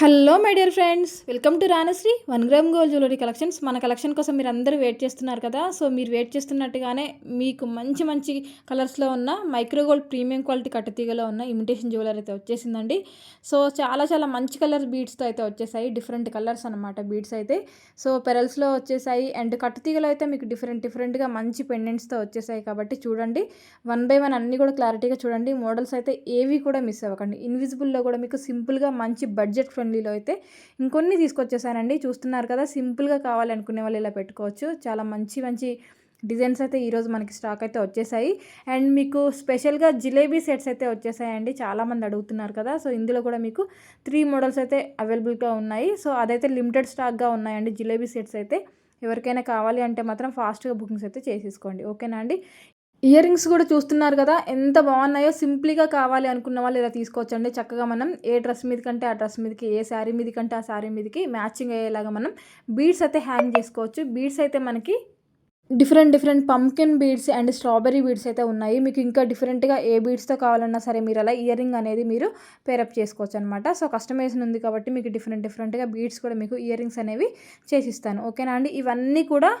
Hello my dear friends welcome to Ranasri one gram gold jewellery collections మన collection కోసం మీరు అందరూ wait చేస్తున్నారు కదా. సో మీరు వెయిట్ చేస్తున్నట్టుగానే మీకు మంచి మంచి కలర్స్లో ఉన్న మైక్రో గోల్డ్ ప్రీమియం క్వాలిటీ కట్టతీగలో ఉన్న ఇమిటేషన్ జ్యువెలరీ అయితే వచ్చేసిందండి. సో చాలా చాలా మంచి కలర్ బీడ్స్తో అయితే వచ్చేసాయి. డిఫరెంట్ కలర్స్ అనమాట బీడ్స్ అయితే. సో పెరల్స్లో వచ్చేసాయి. అండ్ కట్టతీగలో అయితే మీకు డిఫరెంట్ డిఫరెంట్గా మంచి పెండెంట్స్తో వచ్చేసాయి కాబట్టి చూడండి. వన్ బై వన్ అన్నీ కూడా క్లారిటీగా చూడండి. మోడల్స్ అయితే ఏవి కూడా మిస్ అవ్వకండి. ఇన్విజిబుల్లో కూడా మీకు సింపుల్గా మంచి బడ్జెట్ ఫ్రెండ్ ఫ్రెండ్లీలో అయితే ఇంకొన్ని తీసుకొచ్చేసానండి. చూస్తున్నారు కదా సింపుల్గా కావాలి అనుకునే వాళ్ళు ఇలా పెట్టుకోవచ్చు. చాలా మంచి మంచి డిజైన్స్ అయితే ఈరోజు మనకి స్టాక్ అయితే వచ్చేసాయి. అండ్ మీకు స్పెషల్గా జిలేబీ సెట్స్ అయితే వచ్చేసాయండి. చాలామంది అడుగుతున్నారు కదా సో ఇందులో కూడా మీకు త్రీ మోడల్స్ అయితే అవైలబుల్గా ఉన్నాయి. సో అదైతే లిమిటెడ్ స్టాక్గా ఉన్నాయండి జిలేబీ సెట్స్ అయితే. ఎవరికైనా కావాలి అంటే మాత్రం ఫాస్ట్గా బుకింగ్స్ అయితే చేసేసుకోండి. ఓకేనా అండి? ఇయర్ రింగ్స్ కూడా చూస్తున్నారు కదా ఎంత బాగున్నాయో సింపుల్గా కావాలి అనుకున్న వాళ్ళు ఇలా తీసుకోవచ్చండి. చక్కగా మనం ఏ డ్రెస్ మీద కంటే ఆ డ్రెస్ మీదకి ఏ శారీ మీద కంటే ఆ శారీ మీదకి మ్యాచింగ్ అయ్యేలాగా మనం బీడ్స్ అయితే హ్యాంగ్ చేసుకోవచ్చు. బీడ్స్ అయితే మనకి different different pumpkin beads and strawberry beads అయితే ఉన్నాయి. మీకు ఇంకా డిఫరెంట్గా ఏ బీడ్స్తో కావాలన్నా సరే మీరు అలా ఇయర్ రింగ్ అనేది మీరు పేరప్ చేసుకోవచ్చు అనమాట సో కస్టమైజేషన్ ఉంది కాబట్టి మీకు డిఫరెంట్ డిఫరెంట్గా బీడ్స్ కూడా మీకు ఇయర్ రింగ్స్ అనేవి చేసిస్తాను. ఓకేనా అండి? ఇవన్నీ కూడా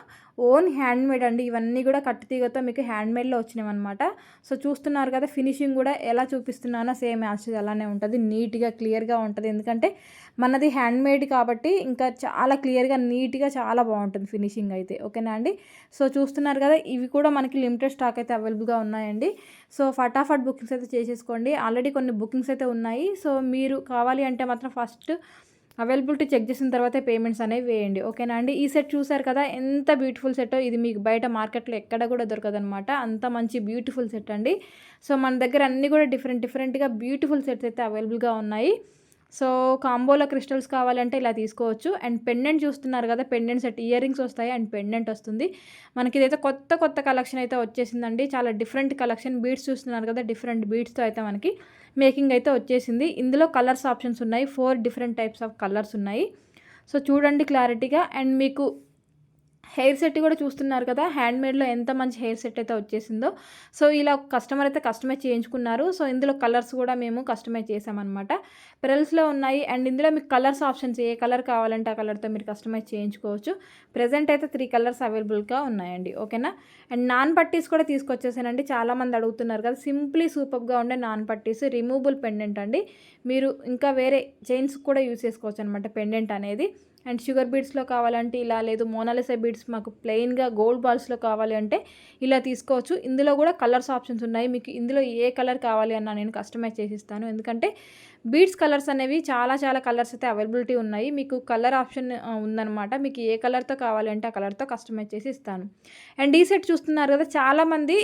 ఓన్ హ్యాండ్మేడ్ అండి. ఇవన్నీ కూడా కట్టుతీగతో మీకు హ్యాండ్మేడ్లో వచ్చినాయి అనమాట సో చూస్తున్నారు కదా ఫినిషింగ్ కూడా ఎలా చూపిస్తున్నానో సేమ్ యాక్చువల్ అలానే ఉంటుంది. నీట్గా క్లియర్గా ఉంటుంది. ఎందుకంటే మనది హ్యాండ్మేడ్ కాబట్టి ఇంకా చాలా క్లియర్గా నీట్గా చాలా బాగుంటుంది ఫినిషింగ్ అయితే. ఓకేనా అండి? సో చూస్తున్నారు కదా ఇవి కూడా మనకి లిమిటెడ్ స్టాక్ అయితే అవైలబుల్గా ఉన్నాయండి. సో ఫటాఫట్ బుకింగ్స్ అయితే చేసేసుకోండి. ఆల్రెడీ కొన్ని బుకింగ్స్ అయితే ఉన్నాయి. సో మీరు కావాలి అంటే మాత్రం ఫస్ట్ అవైలబిలిటీ చెక్ చేసిన తర్వాత పేమెంట్స్ అనేవి వేయండి. ఓకేనా అండి? ఈ సెట్ చూసారు కదా? ఎంత బ్యూటిఫుల్ సెట్ ఇది మీకు బయట మార్కెట్లో ఎక్కడ కూడా దొరకదనమాట అంత మంచి బ్యూటిఫుల్ సెట్ అండి. సో మన దగ్గర అన్నీ కూడా డిఫరెంట్ డిఫరెంట్గా బ్యూటిఫుల్ సెట్స్ అయితే అవైలబుల్గా ఉన్నాయి. సో కాంబోలో క్రిస్టల్స్ కావాలంటే ఇలా తీసుకోవచ్చు. అండ్ పెండెంట్ చూస్తున్నారు కదా పెండెంట్ సెట్ ఇయర్ రింగ్స్ వస్తాయి అండ్ పెండెంట్ వస్తుంది. మనకి ఇదైతే కొత్త కొత్త కలెక్షన్ అయితే వచ్చేసిందండి. చాలా డిఫరెంట్ కలెక్షన్ బీడ్స్ చూస్తున్నారు కదా డిఫరెంట్ బీడ్స్తో అయితే మనకి మేకింగ్ అయితే వచ్చేసింది. ఇందులో కలర్స్ ఆప్షన్స్ ఉన్నాయి. Four different types of colours ఉన్నాయి. సో చూడండి క్లారిటీగా. అండ్ మీకు హెయిర్ సెట్ కూడా చూస్తున్నారు కదా హ్యాండ్మేడ్లో ఎంత మంచి హెయిర్ సెట్ అయితే వచ్చేసిందో. సో ఇలా కస్టమర్ అయితే కస్టమైజ్ చేయించుకున్నారు. సో ఇందులో కలర్స్ కూడా మేము కస్టమైజ్ చేసామన్నమాట. పెరల్స్లో ఉన్నాయి. అండ్ ఇందులో మీకు కలర్స్ ఆప్షన్స్ ఏ కలర్ కావాలంటే ఆ కలర్తో మీరు కస్టమైజ్ చేయించుకోవచ్చు. ప్రజెంట్ అయితే త్రీ కలర్స్ అవైలబుల్గా ఉన్నాయండి. ఓకేనా? అండ్ నాన్ పట్టీస్ కూడా తీసుకొచ్చేసానండి. చాలామంది అడుగుతున్నారు కదా సింప్లీ సూపర్గా ఉండే నాన్ పట్టీస్ రిమూవబుల్ పెండెంట్ అండి. మీరు ఇంకా వేరే చైన్స్ కూడా యూస్ చేసుకోవచ్చు అనమాట పెండెంట్ అనేది. అండ్ షుగర్ బీడ్స్లో కావాలంటే ఇలా లేదు. మోనాలిసా బీడ్స్ మాకు ప్లెయిన్గా గోల్డ్ బాల్స్లో కావాలి అంటే ఇలా తీసుకోవచ్చు. ఇందులో కూడా కలర్స్ ఆప్షన్స్ ఉన్నాయి. మీకు ఇందులో ఏ కలర్ కావాలి అన్న నేను కస్టమైజ్ చేసిస్తాను ఎందుకంటే బీడ్స్ కలర్స్ అనేవి చాలా చాలా కలర్స్ అయితే అవైలబిలిటీ ఉన్నాయి. మీకు కలర్ ఆప్షన్ ఉందన్నమాట. మీకు ఏ కలర్తో కావాలంటే ఆ కలర్తో కస్టమైజ్ చేసి ఇస్తాను. అండ్ ఈ సెట్ చూస్తున్నారు కదా చాలామంది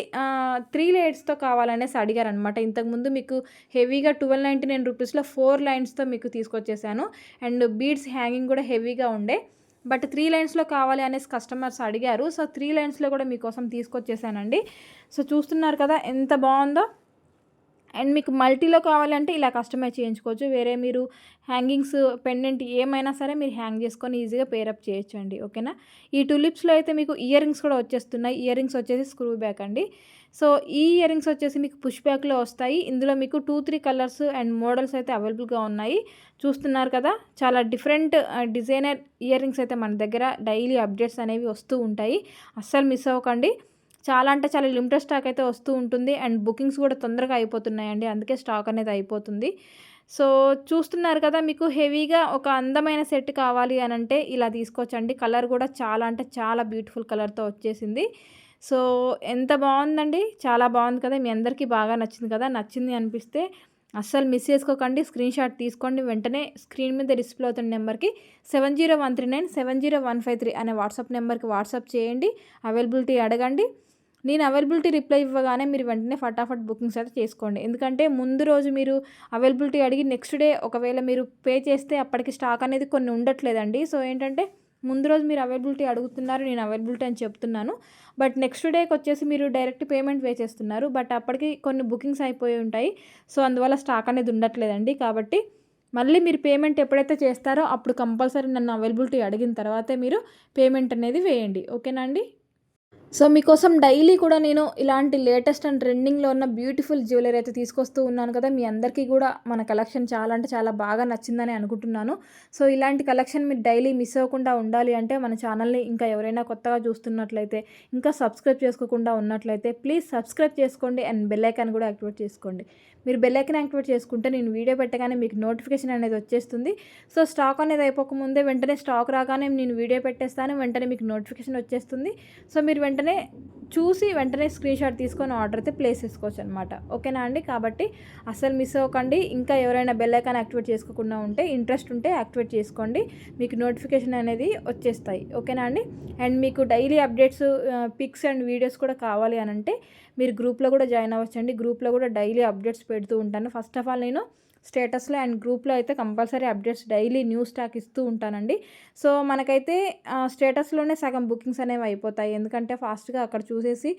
త్రీ లైట్స్తో కావాలనేసి అడిగారు అనమాట ఇంతకుముందు మీకు హెవీగా ట్వెల్వ్ నైంటీ నైన్ రూపీస్లో ఫోర్ లైన్స్తో మీకు తీసుకొచ్చేసాను. అండ్ బీడ్స్ హ్యాంగింగ్ కూడా హెవీగా ఉండే. బట్ త్రీ లైన్స్లో కావాలి అనేసి కస్టమర్స్ అడిగారు. సో త్రీ లైన్స్లో కూడా మీకోసం తీసుకొచ్చేసానండి. సో చూస్తున్నారు కదా ఎంత బాగుందో. అండ్ మీకు మల్టీలో కావాలంటే ఇలా కస్టమైజ్ చేయించుకోవచ్చు. వేరే మీరు హ్యాంగింగ్స్ పెండెంట్ ఏమైనా సరే మీరు హ్యాంగ్ చేసుకొని ఈజీగా పేరప్ చేయొచ్చు అండి ఓకేనా? ఈ టులిప్స్లో అయితే మీకు ఇయర్ రింగ్స్ కూడా వచ్చేస్తున్నాయి. ఇయర్ రింగ్స్ వచ్చేసి స్క్రూ బ్యాక్ అండి. సో ఈ ఇయర్ రింగ్స్ వచ్చేసి మీకు పుష్ బ్యాక్లో వస్తాయి. ఇందులో మీకు two three colours and models అయితే అవైలబుల్గా ఉన్నాయి. చూస్తున్నారు కదా? చాలా డిఫరెంట్ డిజైనర్ ఇయర్ రింగ్స్ అయితే మన దగ్గర డైలీ అప్డేట్స్ అనేవి వస్తూ ఉంటాయి. అస్సలు మిస్ అవ్వకండి. చాలా అంటే చాలా లిమిటెడ్ స్టాక్ అయితే వస్తూ ఉంటుంది. అండ్ బుకింగ్స్ కూడా తొందరగా అయిపోతున్నాయండి. అందుకే స్టాక్ అనేది అయిపోతుంది. సో చూస్తున్నారు కదా మీకు హెవీగా ఒక అందమైన సెట్ కావాలి అని అంటే ఇలా తీసుకోవచ్చండి. కలర్ కూడా చాలా అంటే చాలా బ్యూటిఫుల్ కలర్తో వచ్చేసింది. సో ఎంత బాగుందండి? చాలా బాగుంది కదా. మీ అందరికీ బాగా నచ్చింది కదా. నచ్చింది అనిపిస్తే అస్సలు మిస్ చేసుకోకండి. స్క్రీన్ షాట్ తీసుకోండి. వెంటనే స్క్రీన్ మీద డిస్ప్లే అవుతున్న నెంబర్కి seven zero one three nine seven zero one five three అనే వాట్సాప్ నెంబర్కి వాట్సాప్ చేయండి. అవైలబిలిటీ అడగండి. నేను అవైలబిలిటీ రిప్లై ఇవ్వగానే మీరు వెంటనే ఫటాఫట్ బుకింగ్స్ అయితే చేసుకోండి. ఎందుకంటే ముందు రోజు మీరు అవైలబిలిటీ అడిగి నెక్స్ట్ డే ఒకవేళ మీరు పే చేస్తే అప్పటికి స్టాక్ అనేది కొన్ని ఉండట్లేదండి. సో ఏంటంటే ముందు రోజు మీరు అవైలబిలిటీ అడుగుతున్నారు నేను అవైలబిలిటీ అని చెప్తున్నాను. బట్ నెక్స్ట్ డేకి వచ్చేసి మీరు డైరెక్ట్ పేమెంట్ వే చేస్తున్నారు. బట్ అప్పటికి కొన్ని బుకింగ్స్ అయిపోయి ఉంటాయి. సో అందువల్ల స్టాక్ అనేది ఉండట్లేదండి. కాబట్టి మళ్ళీ మీరు పేమెంట్ ఎప్పుడైతే చేస్తారో అప్పుడు కంపల్సరీ నన్ను అవైలబిలిటీ అడిగిన తర్వాతే మీరు పేమెంట్ అనేది వేయండి. ఓకేనా అండి? సో మీకోసం డైలీ కూడా నేను ఇలాంటి లేటెస్ట్ అండ్ ట్రెండింగ్లో ఉన్న బ్యూటిఫుల్ జ్యువెలరీ అయితే తీసుకొస్తూ ఉన్నాను కదా. మీ అందరికీ కూడా మన కలెక్షన్ చాలా అంటే చాలా బాగా నచ్చిందని అనుకుంటున్నాను. సో ఇలాంటి కలెక్షన్ మీరు డైలీ మిస్ అవ్వకుండా ఉండాలి అంటే మన ఛానల్ని ఇంకా ఎవరైనా కొత్తగా చూస్తున్నట్లయితే ఇంకా సబ్స్క్రైబ్ చేసుకోకుండా ఉన్నట్లయితే ప్లీజ్ సబ్స్క్రైబ్ చేసుకోండి అండ్ బెల్లైకాన్ కూడా యాక్టివేట్ చేసుకోండి. మీరు బెల్లైకాన్ యాక్టివేట్ చేసుకుంటే నేను వీడియో పెట్టగానే మీకు నోటిఫికేషన్ అనేది వచ్చేస్తుంది. సో స్టాక్ అనేది అయిపోకముందే వెంటనే స్టాక్ రాగానే నేను వీడియో పెట్టేస్తాను వెంటనే మీకు నోటిఫికేషన్ వచ్చేస్తుంది. సో మీరు వెంటనే వెంటనే చూసి వెంటనే స్క్రీన్ షాట్ తీసుకొని ఆర్డర్ అయితే ప్లేస్ చేసుకోవచ్చు అనమాట ఓకేనా అండి? కాబట్టి అస్సలు మిస్ అవ్వకండి. ఇంకా ఎవరైనా బెల్ ఐకాన్ యాక్టివేట్ చేసుకోకుండా ఉంటే ఇంట్రెస్ట్ ఉంటే యాక్టివేట్ చేసుకోండి. మీకు నోటిఫికేషన్ అనేది వచ్చేస్తాయి. ఓకేనా అండి? అండ్ మీకు daily updates pics and videos కూడా కావాలి అని అంటే మీరు గ్రూప్లో కూడా జాయిన్ అవ్వచ్చండి. గ్రూప్లో కూడా డైలీ అప్డేట్స్ పెడుతూ ఉంటాను. ఫస్ట్ ఆఫ్ ఆల్ నేను స్టేటస్లో అండ్ గ్రూప్లో అయితే compulsory updates daily news stock ఇస్తూ ఉంటానండి. సో మనకైతే స్టేటస్లోనే సగం బుకింగ్స్ అనేవి అయిపోతాయి. ఎందుకంటే ఫాస్ట్గా అక్కడ చూసేసి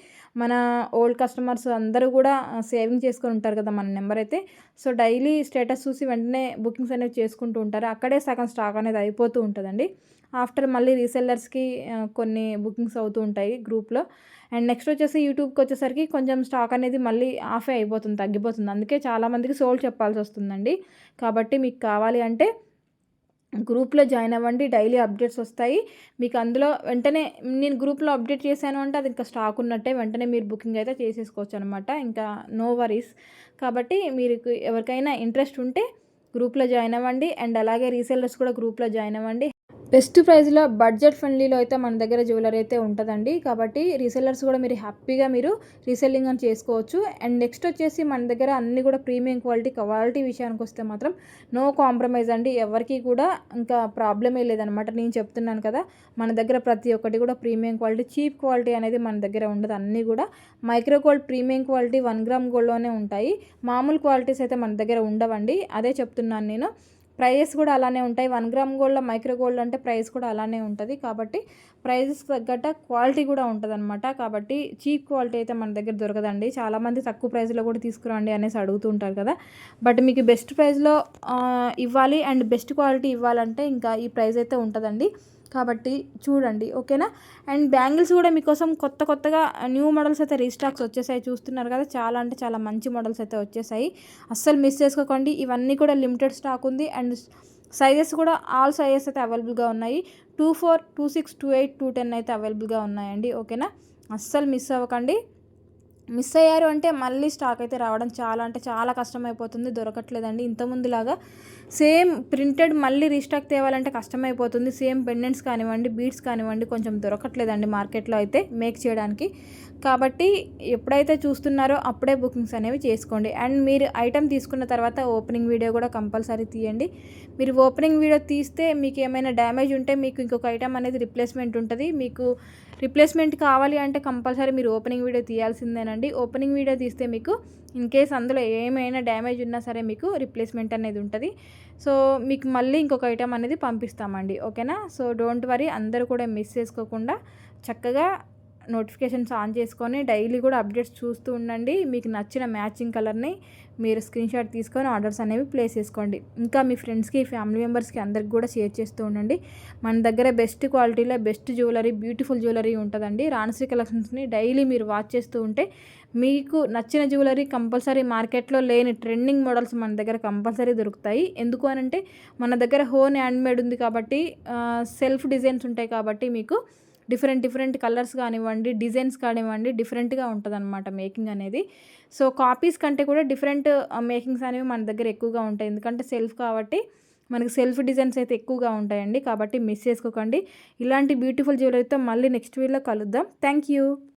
మన ఓల్డ్ కస్టమర్స్ అందరూ కూడా సేవింగ్ చేసుకొని ఉంటారు కదా మన నెంబర్ అయితే. సో డైలీ స్టేటస్ చూసి వెంటనే బుకింగ్స్ అనేవి చేసుకుంటూ ఉంటారు. అక్కడే సగం స్టాక్ అనేది అయిపోతూ ఉంటుందండి. ఆఫ్టర్ మళ్ళీ రీసెల్లర్స్కి కొన్ని బుకింగ్స్ అవుతూ ఉంటాయి గ్రూప్లో. అండ్ నెక్స్ట్ వచ్చేసి యూట్యూబ్కి వచ్చేసరికి కొంచెం స్టాక్ అనేది మళ్ళీ ఆఫే అయిపోతుంది తగ్గిపోతుంది. అందుకే చాలామందికి సోల్ చెప్పాల్సి వస్తుందండి. కాబట్టి మీకు కావాలి అంటే గ్రూప్లో జాయిన్ అవ్వండి డైలీ అప్డేట్స్ వస్తాయి. మీకు అందులో వెంటనే నేను గ్రూప్లో అప్డేట్ చేశాను అంటే అది ఇంకా స్టాక్ ఉన్నట్టే వెంటనే మీరు బుకింగ్ అయితే చేసేసుకోవచ్చు అనమాట ఇంకా నో వరీస్. కాబట్టి మీరు ఎవరికైనా ఇంట్రెస్ట్ ఉంటే గ్రూప్లో జాయిన్ అవ్వండి. అండ్ అలాగే రీసెల్లర్స్ కూడా గ్రూప్లో జాయిన్ అవ్వండి. బెస్ట్ ప్రైస్లో బడ్జెట్ ఫ్రెండ్లీలో అయితే మన దగ్గర జ్యువెలరీ అయితే ఉంటుందండి. కాబట్టి రీసెల్లర్స్ కూడా మీరు హ్యాపీగా మీరు రీసెల్లింగ్ అని చేసుకోవచ్చు. అండ్ నెక్స్ట్ వచ్చేసి మన దగ్గర అన్ని కూడా ప్రీమియం క్వాలిటీ క్వాలిటీ విషయానికి వస్తే మాత్రం నో కాంప్రమైజ్ అండి. ఎవరికి కూడా ఇంకా ప్రాబ్లమే లేదనమాట నేను చెప్తున్నాను కదా మన దగ్గర ప్రతి ఒక్కటి కూడా ప్రీమియం క్వాలిటీ చీప్ క్వాలిటీ అనేది మన దగ్గర ఉండదు. అన్నీ కూడా micro gold premium quality one gram గోల్డ్లోనే ఉంటాయి. మామూలు క్వాలిటీస్ అయితే మన దగ్గర ఉండవండి. అదే చెప్తున్నాను నేను. ప్రైజెస్ కూడా అలానే ఉంటాయి. One gram gold micro gold అంటే ప్రైస్ కూడా అలానే ఉంటుంది. కాబట్టి ప్రైజెస్ తగ్గట్ట క్వాలిటీ కూడా ఉంటుంది అనమాట కాబట్టి చీప్ క్వాలిటీ అయితే మన దగ్గర దొరకదండి. చాలామంది తక్కువ ప్రైస్లో కూడా తీసుకురండి అనేసి అడుగుతూ ఉంటారు కదా. బట్ మీకు బెస్ట్ ప్రైస్లో ఇవ్వాలి అండ్ బెస్ట్ క్వాలిటీ ఇవ్వాలంటే ఇంకా ఈ ప్రైస్ అయితే ఉంటుందండి. కాబట్టి చూడండి ఓకేనా? అండ్ బ్యాంగిల్స్ కూడా మీకోసం కొత్త కొత్తగా న్యూ మోడల్స్ అయితే రీస్టాక్స్ వచ్చేసాయి. చూస్తున్నారు కదా చాలా అంటే చాలా మంచి మోడల్స్ అయితే వచ్చేసాయి. అస్సలు మిస్ చేసుకోకండి ఇవన్నీ కూడా లిమిటెడ్ స్టాక్ ఉంది. అండ్ సైజెస్ కూడా ఆల్ సైజెస్ అయితే అవైలబుల్గా ఉన్నాయి. Two four two six two eight two ten అయితే అవైలబుల్గా ఉన్నాయండి ఓకేనా? అస్సలు మిస్ అవ్వకండి. మిస్ అయ్యారు అంటే మళ్ళీ స్టాక్ అయితే రావడం చాలా అంటే చాలా కష్టమైపోతుంది దొరకట్లేదండి. ఇంతకుముందులాగా సేమ్ ప్రింటెడ్ మళ్ళీ రీస్టాక్ తేవాలంటే కష్టమైపోతుంది. సేమ్ పెండెంట్స్ కానివ్వండి బీడ్స్ కానివ్వండి కొంచెం దొరకట్లేదండి మార్కెట్లో అయితే మేక్ చేయడానికి. కాబట్టి ఎప్పుడైతే చూస్తున్నారో అప్పుడే బుకింగ్స్ అనేవి చేసుకోండి. అండ్ మీరు ఐటెం తీసుకున్న తర్వాత ఓపెనింగ్ వీడియో కూడా కంపల్సరీ తీయండి. మీరు ఓపెనింగ్ వీడియో తీస్తే మీకు ఏమైనా డ్యామేజ్ ఉంటే మీకు ఇంకొక ఐటెం అనేది రిప్లేస్మెంట్ ఉంటుంది. మీకు రిప్లేస్మెంట్ కావాలి అంటే కంపల్సరీ మీరు ఓపెనింగ్ వీడియో తీయాల్సిందేనండి. ఓపెనింగ్ వీడియో తీస్తే మీకు ఇన్ కేస్ అందులో ఏమైనా డ్యామేజ్ ఉన్నా సరే మీకు రిప్లేస్మెంట్ అనేది ఉంటుంది. సో మీకు మళ్ళీ ఇంకొక ఐటమ్ అనేది పంపిస్తామండి. ఓకేనా? సో డోంట్ వరీ అందరూ కూడా మిస్ చేసుకోకుండా చక్కగా నోటిఫికేషన్స్ ఆన్ చేసుకొని డైలీ కూడా అప్డేట్స్ చూస్తూ ఉండండి. మీకు నచ్చిన మ్యాచింగ్ కలర్ని మీరు స్క్రీన్ షాట్ తీసుకొని ఆర్డర్స్ అనేవి ప్లేస్ చేసుకోండి. ఇంకా మీ ఫ్రెండ్స్కి ఫ్యామిలీ మెంబర్స్కి అందరికి కూడా షేర్ చేస్తూ ఉండండి. మన దగ్గర బెస్ట్ క్వాలిటీలో బెస్ట్ జ్యువెలరీ బ్యూటిఫుల్ జ్యువెలరీ ఉంటుందండి. రాణశ్రీ కలెక్షన్స్ని డైలీ మీరు వాచ్ చేస్తూ ఉంటే మీకు నచ్చిన జ్యువెలరీ కంపల్సరీ మార్కెట్లో లేని ట్రెండింగ్ మోడల్స్ మన దగ్గర కంపల్సరీ దొరుకుతాయి. ఎందుకు అనంటే మన దగ్గర హోన్ హ్యాండ్మేడ్ ఉంది కాబట్టి సెల్ఫ్ డిజైన్స్ ఉంటాయి కాబట్టి మీకు డిఫరెంట్ డిఫరెంట్ కలర్స్ కానివ్వండి డిజైన్స్ కానివ్వండి డిఫరెంట్గా ఉంటుంది అనమాట మేకింగ్ అనేది. సో కాపీస్ కంటే కూడా డిఫరెంట్ మేకింగ్స్ అనేవి మన దగ్గర ఎక్కువగా ఉంటాయి. ఎందుకంటే సెల్ఫ్ కాబట్టి మనకి సెల్ఫ్ డిజైన్స్ అయితే ఎక్కువగా ఉంటాయండి. కాబట్టి మిస్ చేసుకోకండి. ఇలాంటి బ్యూటిఫుల్ జ్యువెలరీతో మళ్ళీ నెక్స్ట్ వీడియోలో కలుద్దాం. Thank you.